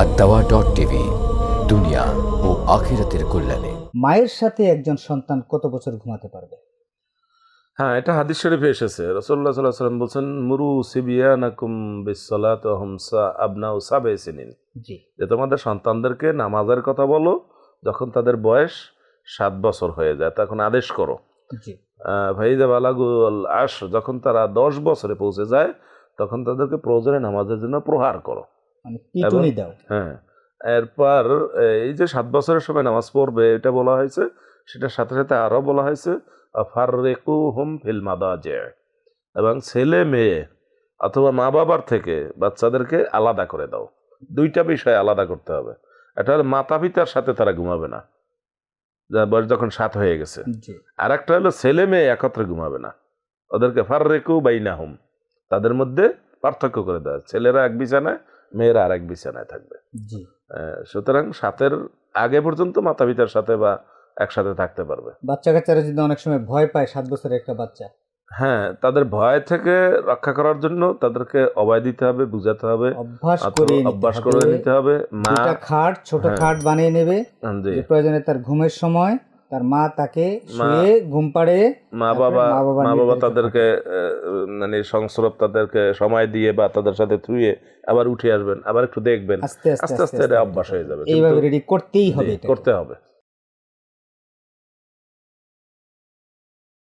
আর দাওয়া dot TV দুনিয়া ও আখিরাতের কল্যাণে মায়ের সাথে একজন সন্তান কত বছর ঘুমাতে পারবে? হ্যাঁ এটা হাদিস শরীফে এসেছে। রসল্লাহ সাল্লাহ সাল্লাম বলছেন মুরু সিবিয়ানাকুম বিসলাত হমসা আবনা ও সাবে সিনিন। যে তোমাদের সন্তানদেরকে নামাজের কথা বলো যখন তাদের বয়স সাত বছর হয়ে যায় তখন আদেশ করো। জি। ভাইদা বালাগুল আশ যখন তারা দশ বছরে পৌঁছে যায় তখন তাদেরকে প্রয়োজনে নামাজের জন্য প্রহার করো। মানে পিটুনি দাও। হ্যাঁ এরপর এই যে সাত বছরের সময় নামাজ পড়বে এটা বলা হয়েছে সেটার সাথে সাথে আরও বলা হয়েছে ফাররেকু হুম ফিল মাদাজে এবং ছেলে মেয়ে অথবা মা বাবার থেকে বাচ্চাদেরকে আলাদা করে দাও। দুইটা বিষয় আলাদা করতে হবে। এটা হলো মাতা পিতার সাথে তারা ঘুমাবে না। যার বয়স যখন সাত হয়ে গেছে। আর একটা হলো ছেলে মেয়ে একত্রে ঘুমাবে না। ওদেরকে ফার রেকু বাইনা হুম তাদের মধ্যে পার্থক্য করে দেওয়া। ছেলেরা এক বিছানায় মেয়েরা আর এক বিছানায় থাকবে। সুতরাং সাতের আগে পর্যন্ত মাতা পিতার সাথে বা একসাথে থাকতে পারবে। বাচ্চা কাচ্চারা যদি অনেক সময় ভয় পায় সাত বছরের একটা বাচ্চা। হ্যাঁ তাদের ভয় থেকে রক্ষা করার জন্য তাদেরকে অভয় দিতে হবে বুঝাতে হবে অভ্যাস অথবা করে নিতে অভ্যাস হবে। করে নিতে হবে। মা খাট ছোট হ্যাঁ। খাট বানিয়ে নেবে। প্রয়োজনে তার ঘুমের সময় তার মা তাকে শুয়ে ঘুম পাড়ে মা বাবা মা বাবা তাদেরকে মানে সংস্রব তাদেরকে সময় দিয়ে বা তাদের সাথে থুয়ে আবার উঠে আসবেন আবার একটু দেখবেন। আস্তে আস্তে আস্তে আস্তে অভ্যাস হয়ে যাবে। এইভাবে রেডি করতেই হবে করতে হবে।